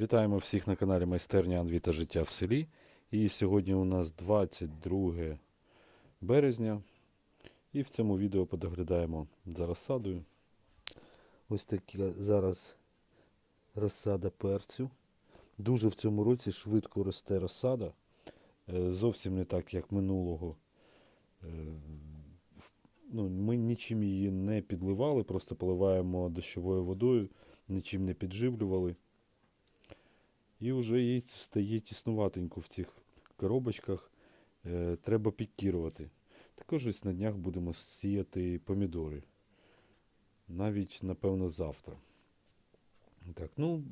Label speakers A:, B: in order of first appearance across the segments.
A: Вітаємо всіх на каналі Майстерня Анві та життя в селі. І сьогодні у нас 22 березня. І в цьому відео подоглядаємо за розсадою. Ось така зараз розсада перцю. Дуже в цьому році швидко росте розсада. Е, Зовсім не так, як минулого. Е, Ну, ми нічим її не підливали, просто поливаємо дощовою водою, нічим не підживлювали. І вже їй стає тіснуватенько в цих коробочках. Е, треба пікірувати. Також ось на днях будемо сіяти помідори. Навіть, напевно, завтра. Так, ну.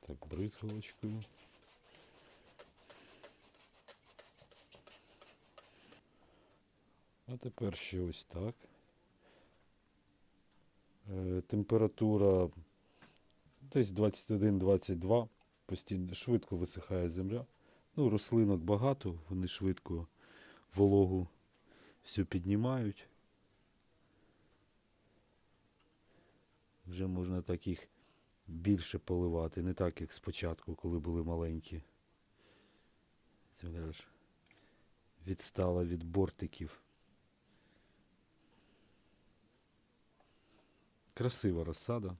A: Так, бризгалочкою. А тепер ще ось так. Е, температура десь 21-22. Постійно швидко висихає земля. Ну, рослинок багато, вони швидко вологу всю піднімають. Вже можна так їх більше поливати, не так, як спочатку, коли були маленькі. Земля ж відстала від бортиків. Красива розсада.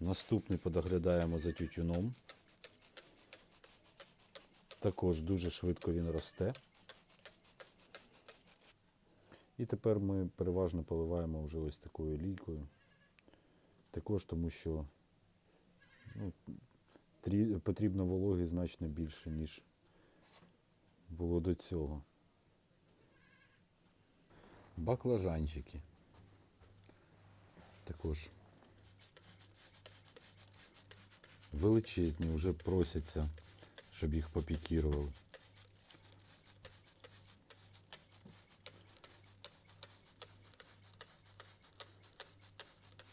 A: Наступний подоглядаємо за тютюном. Також дуже швидко він росте. І тепер ми переважно поливаємо вже ось такою лійкою. Також тому що ну, трі- потрібно вологи значно більше, ніж було до цього. Баклажанчики. Також величезні, вже просяться, щоб їх попікірували.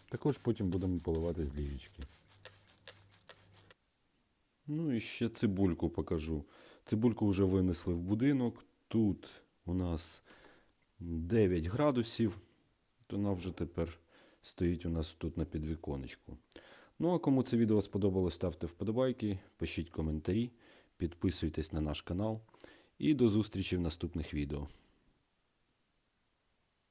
A: Також потім будемо поливати з лієчки. Ну і ще цибульку покажу. Цибульку вже винесли в будинок. Тут у нас 9 градусів. Вона вже тепер стоїть у нас тут на підвіконечку. Ну а кому це відео сподобалось, ставте вподобайки, пишіть коментарі, підписуйтесь на наш канал. І до зустрічі в наступних відео.